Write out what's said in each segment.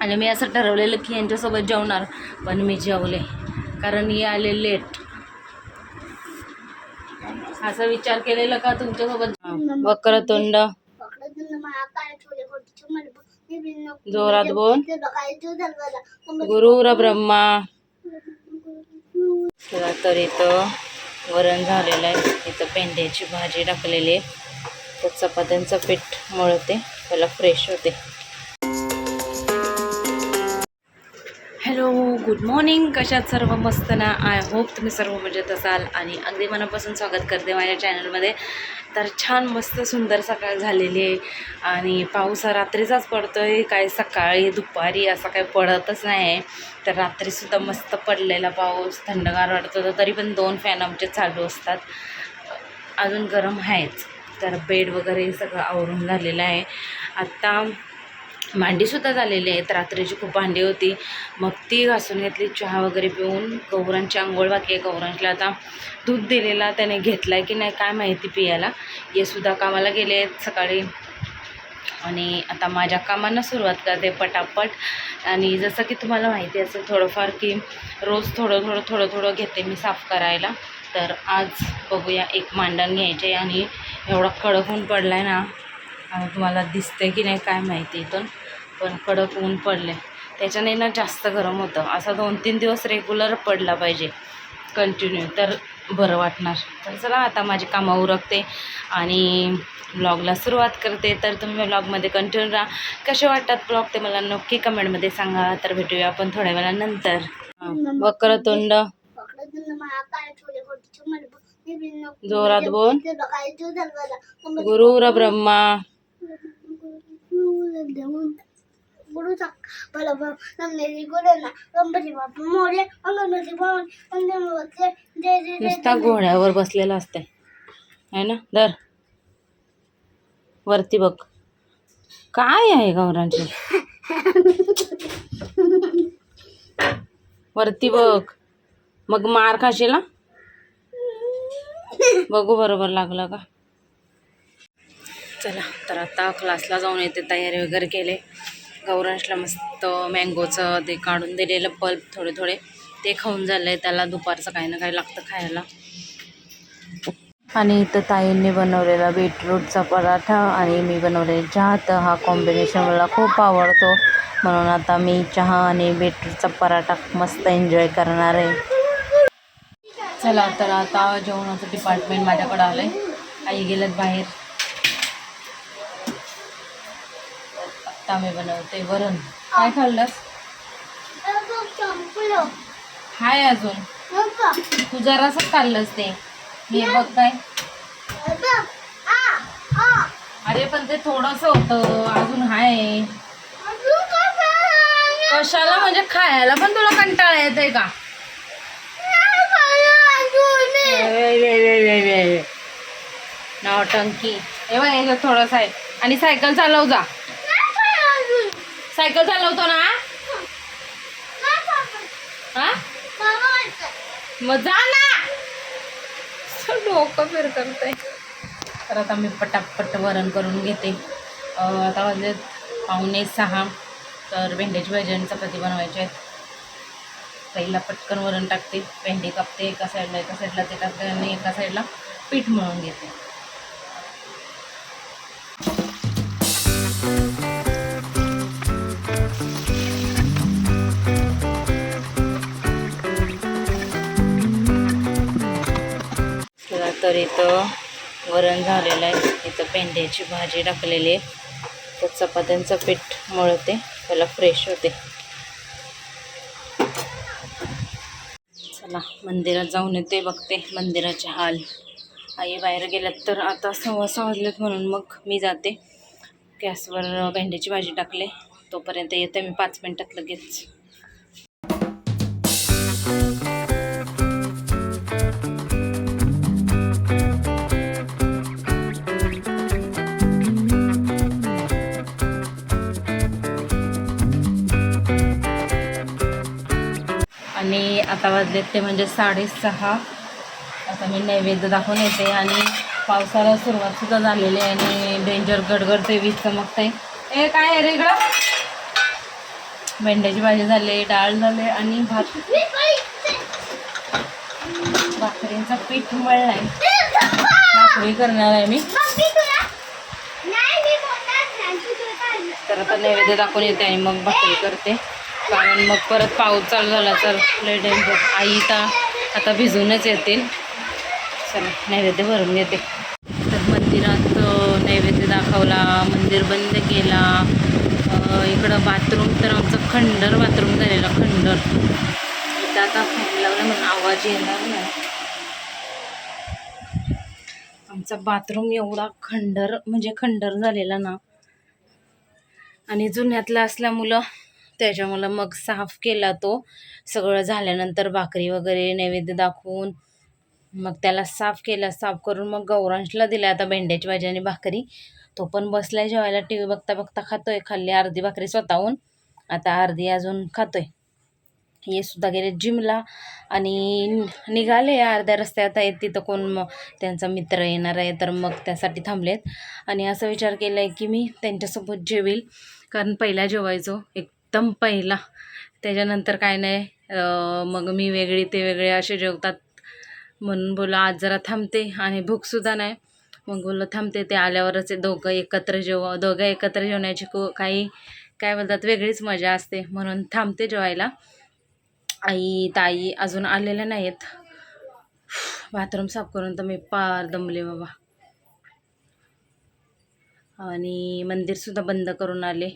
आणि मी असं ठरवलेलं की यांच्यासोबत जेवणार पण मी जेवले. कारण हे आले लेट असा विचार केलेला का तुमच्यासोबत? वक्र तोंड. जोरात बोल. गुरुर ब्रह्मा. चला तर इथं वरण झालेलं आहे. इथं पेंड्याची भाजी टाकलेली आहे. तर चपात्यांचं पीठ मळते. त्याला फ्रेश होते. Hello good morning. कशात सर्व मस्त ना? आय होप तुम्ही सर्व मजेत असाल आणि अगदी मनापासून स्वागत करते माझ्या चॅनलमध्ये. तर छान मस्त सुंदर सकाळ झालेली आहे आणि पाऊस हा रात्रीचाच पडतो आहे काय सकाळी दुपारी असा काही पडतच नाही. आहे तर रात्रीसुद्धा मस्त पडलेला पाऊस थंडगार वाटत. होता तरी पण दोन फॅन आमचे चालू असतात. अजून गरम आहेच. तर बेड वगैरे सगळं आवरून झालेलं आहे. आत्ता भांडीसुद्धा झालेली आहेत. रात्रीची खूप भांडी होती. मग ती घासून घेतली चहा वगैरे पिऊन. गौरांची आंघोळ बाकी आहे. गौरांशला आता दूध दिलेला त्याने घेतला आहे की नाही काय माहिती पियाला. हे सुद्धा कामाला गेले आहेत सकाळी. आणि आता माझ्या कामांना सुरुवात करते पटापट. आणि जसं की तुम्हाला माहिती असेल थोडंफार की रोज थोडं थोडं थोडं थोडं घेते मी साफ करायला. तर आज बघूया एक मांडण घ्यायचे आणि एवढा कडक होऊन पडला आहे ना तुम्हाला दिसते की नाही काय माहिती इथून पण कडक ऊन पडले त्याच्याने ना जास्त गरम होतं. असा दोन तीन दिवस रेग्युलर पडला पाहिजे कंटिन्यू तर बरं वाटणार. तर चला आता माझी कामं उरकते आणि ब्लॉगला सुरुवात करते. तर तुम्ही ब्लॉगमध्ये कंटिन्यू राहा. कसे वाटतात ब्लॉग ते मला नक्की कमेंटमध्ये सांगा. तर भेटूया आपण थोड्या वेळानंतर. वक्रतुंड. जोरात बोल. गुरुर ब्रह्मा. नुसता घोड्यावर बसलेला असते आहे ना? दर वरती बघ. काय आहे गौरांची वरती बघ. मग मार खाशील बघू बरोबर लागलं का? चला तर आता क्लासला जाऊन येते तयारी वगैरे केले. गौरांशला मस्त मँगोचं ते काढून दिलेलं पल्प थोडे थोडे ते खाऊन झालं आहे त्याला दुपारचं काही ना काही लागतं खायला. आणि इथं ताईंनी बनवलेला बीटरूटचा पराठा आणि मी बनवलेला चहा तर हा कॉम्बिनेशन मला खूप आवडतो. म्हणून आता मी चहा आणि बीटरूटचा पराठा मस्त एन्जॉय करणार आहे. चला तर आता जेवणाचं डिपार्टमेंट माझ्याकडे आलं आहे आई गेलेत बाहेर. आत्ता मी बनवते. वरण. काय खाल्लंस? हाय अजून. तू जरासंच खाल्लंस ते. मी बघ काय. अरे पण ते थोडंसं होतं. अजून हाय. कशाला? म्हणजे खायला पण तुला कंटाळा येतोय का? नौटंकी हे बघ थोडंसं आहे. आणि सायकल चालव जा. सायकल चालवतो ना? हा? मग जा ना. डोकं फिर करतंय तर आता मी पटापट वरण करून घेते. आता वाजले पाहुणे सहा. तर भेंड्याची भाजी आणि चपाती बनवायची आहेत. पहिला पटकन वरण टाकते. भेंडी कापते एका साईडला एका साईडला ते टाकते आणि एका साईडला पीठ मळून घेते. तर इथं वरण झालेलं आहे. इथं पेंड्याची भाजी टाकलेली आहे. तर चपात्यांचं पीठ मळते. त्याला फ्रेश होते. चला मंदिरात जाऊन येते बघते. मंदिराचे हाल. आई बाहेर गेल्यात तर आता सव्वा सहा वाजलेत म्हणून मग मी जाते. गॅसवर भेंडीची भाजी टाकले. तोपर्यंत येते मी पाच मिनटात लगेच. आता वाजलेत ते म्हणजे साडेसहा. आता मी नैवेद्य दाखवून येते आणि पावसाला सुरुवातसुद्धा झालेली आहे आणि डेंजर गडगडते वीज चमकते ए काय आहे रे इकडं? भेंड्याची भाजी झाली डाळ झाले आणि भात. भाकरींचा पीठ मळलाय. भाकरी करणार आहे मी. तर आता नैवेद्य दाखवून येते आणि मग भाकरी करते. कारण मग परत पाऊस चालू झाला तर लय डेंजर आई तर आता भिजूनच येतील. चला नैवेद्य भरून येते. तर मंदिरात नैवेद्य दाखवला मंदिर बंद केला. इकडं बाथरूम तर आमचं खंडर बाथरूम झालेलं खंडर. इथं आता फॅन म्हणून आवाज येणार नाही. आमचा बाथरूम एवढा खंडर म्हणजे खंडर झालेला ना. आणि जुन्यातला असल्यामुळं त्याच्यामुळं मग साफ केला तो. सगळं झाल्यानंतर भाकरी वगैरे नैवेद्य दाखवून मग त्याला साफ केला. साफ करून मग गौरांशला दिला आता भेंड्याची भाजी आणि भाकरी. तो पण बसलाय जेवायला. टी व्ही बघता बघता खातोय. खाल्ली अर्धी भाकरी स्वतःहून. आता अर्धी अजून खातोय. हे सुद्धा गेले जिमला आणि निघाले. अर्ध्या रस्त्यात आहेत. तिथं कोण मग त्यांचा मित्र येणार आहे तर मग त्यासाठी थांबलेत. आणि असा विचार केला आहे की मी त्यांच्यासोबत जेवेल. कारण पहिला जेवायचो. एक एकदम पहिला. त्याच्यानंतर काय नाही मग मी वेगळी ते वेगळे असे जेवतात. म्हणून बोला आज जरा थांबते. आणि भूकसुद्धा नाही. मग बोललं थांबते. ते आल्यावरच दोघं एकत्र जेव दोघं एकत्र जेवण्याची को काही काय बोलतात वेगळीच मजा असते. म्हणून थांबते जेवायला. आई ताई अजून आलेल्या नाहीत बाथरूम साफ करून तर मी पार दमले बाबा. आणि मंदिरसुद्धा बंद करून आले.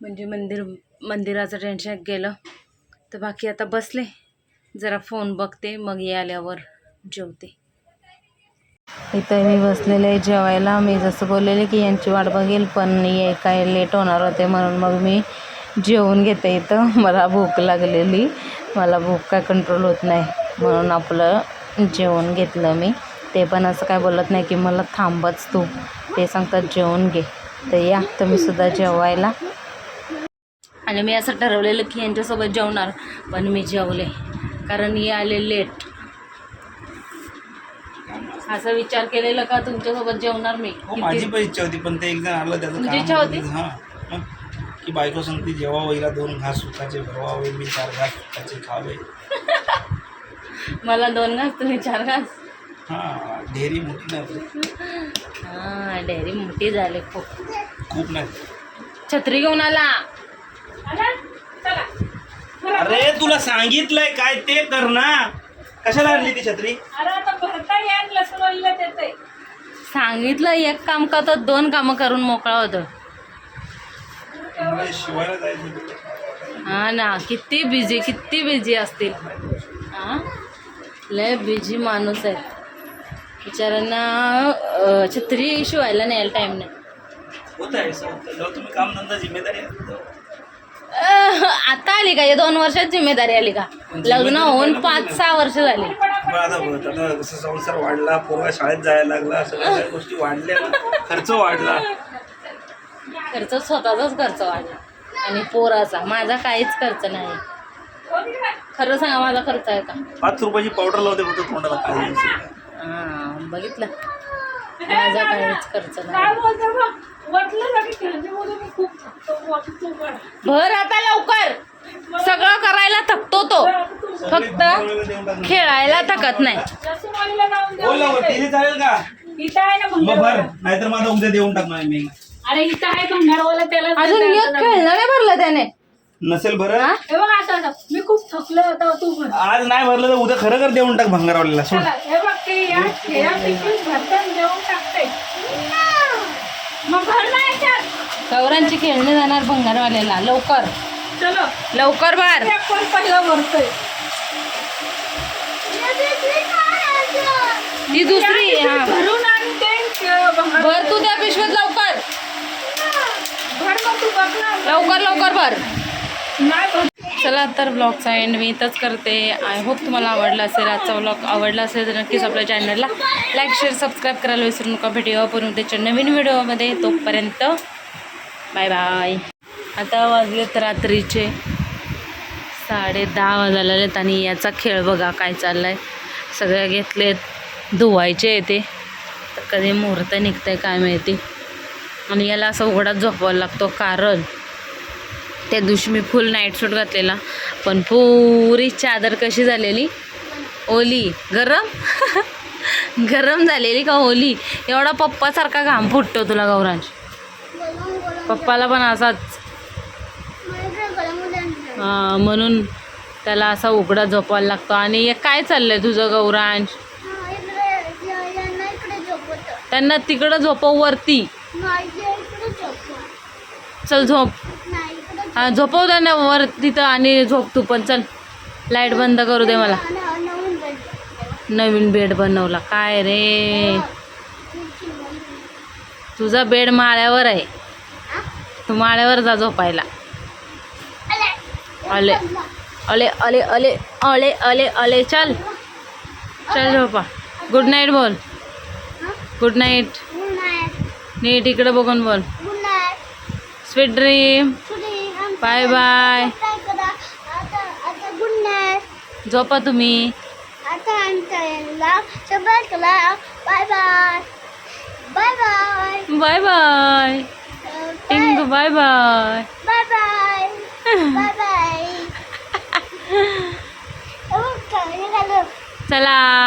म्हणजे मंदिर मंदिराचं टेन्शन गेलं. तर बाकी आता बसले. जरा फोन बघते. मग ये आल्यावर जेवते. इथं मी बसलेले जेवायला. मी जसं बोललेले की यांची वाट बघेल पण ये काय लेट होणार होते म्हणून मग मी जेवून घेते इथं. मला भूक लागलेली. मला भूक काय कंट्रोल होत नाही म्हणून आपलं जेवण घेतलं मी. ते पण असं काय बोलत नाही की मला थांबच तू. ते सांगतात जेवून घे. तर या तुम्ही सुद्धा जेवायला. आणि मी असं ठरवलेलं की यांच्यासोबत जेवणार पण मी जेवले. कारण हे आले लेट असा विचार केलेला का तुमच्यासोबत जेवणार मी? हो माझी पण इच्छा होती पण ते एक जण आलं त्याचं काम इच्छा होती? हा. की बायको सांगते जेव्हा वैला दोन घास सुखाचे भरवावे मी चार घास सुखाचे खावे. मला दोन घास तुम्ही चार घास? हा ढेरी मोठी नाही हा डेअरी मोठी झाली खूप. खूप नाही. छत्री घेऊन आला. अरे तुला सांगितलंय काय ते कर ना. कशाला आणली ती छत्री? सांगितलं एक काम का तर दोन कामं करून मोकळा होतो. शिवायला जायचं. हा ना किती बिझी किती बिझी असतील. हा? लय बिझी माणूस आहे. बिचाऱ्यांना अं, छत्री शिवायला न्यायला टाईम नाही. होतं आहे होतं. जेव्हा तुम्ही काम धंदा जिम्मेदारी आहे, तेव्हा. आता आली का? या दोन वर्षात जिम्मेदारी आली का? लग्न होऊन पाच सहा वर्ष झाली. आता संसार वाढला पोरगा शाळेत जायला लागला सगळ्या गोष्टी वाढल्या. खर्च वाढला. खर्च स्वतःचाच खर्च वाढला. आणि पोराचा माझा काहीच खर्च नाही. खरं सांगा माझा खर्च आहे का? पाच रुपयाची पावडर लावते फक्त तोंडाला काही बघितलं. माझा काहीच खर्च नाही. भर आता लवकर. सगळं करायला थकतो तो. फक्त खेळायला थकत नाही. नाहीतर माझा उद्या देऊन टाकणार मी अरे इथं आहे त्याला अजून एक खेळणं नाही. भरलं त्याने? नसेल भरत? हा? बघ आता आता. मी खूप थकलो होता तू भर आज नाही भरलं तर उद्या खरं कर देऊन टाक भंगारवाल्याला. हे बघ ते या भरतात देऊन टाकते गौरांची खेळणी जाणार भंगारवाल्याला. लवकर. चलो. लवकर भर ते आपण पहिलं भरतोय ती दुसरी हा भरून आणि ते अं, भंगार भर तू त्या पिशवीत लवकर. भर मग तू बघ ना. लवकर लवकर भर. नाही भर चला तर ब्लॉगचा एंड मी इथंच करते. आय होप तुम्हाला आवडला असेल आजचा ब्लॉग आवडला असेल तर नक्कीच आपल्या चॅनलला लाईक शेअर सबस्क्राईब करायला विसरू नका. भेटूया पुन्हा त्याच्या नवीन व्हिडिओमध्ये तोपर्यंत बाय बाय आता वाजलेत रात्रीचे साडे दहा वाजायला आहेत आणि याचा खेळ बघा काय चाललाय. सगळ्या घेतलेत. धुवायचे येते तर कधी मुहूर्त निघतंय काय माहिती. आणि याला असं उघडाच झोपायला लागतो. कारण त्या दिवशी मी फुल नाईट सूट घातलेला. पण पुरी चादर कशी झालेली? ओली. गरम? गरम झालेली का ओली? एवढा पप्पासारखा घाम फुटतो तुला गौरांश. पप्पाला पण असाच. हा, म्हणून त्याला असा उघडा झोपायला लागतो. आणि हे काय चाललंय तुझं गौरांश? त्यांना तिकडं झोपव वरती. चल झोप. हा झोपव त्यांना वर तिथं आणि झोप तू पण चल. लाइट बंद करू दे मला. नवीन बेड बनवला. काय रे? तुझा बेड माळ्यावर आहे. तू माळ्यावर जा झोपायला. अले अले अले अले अले अले अले चल. चल झोपा. गुड नाईट बोल. गुड नाईट नीट इकडे बघून बोल. Sweet dream bye bye. Good night झोपा तुम्ही bye bye. Bye bye. Bye bye. टिंग bye. Bye bye. Bye bye. Bye चला.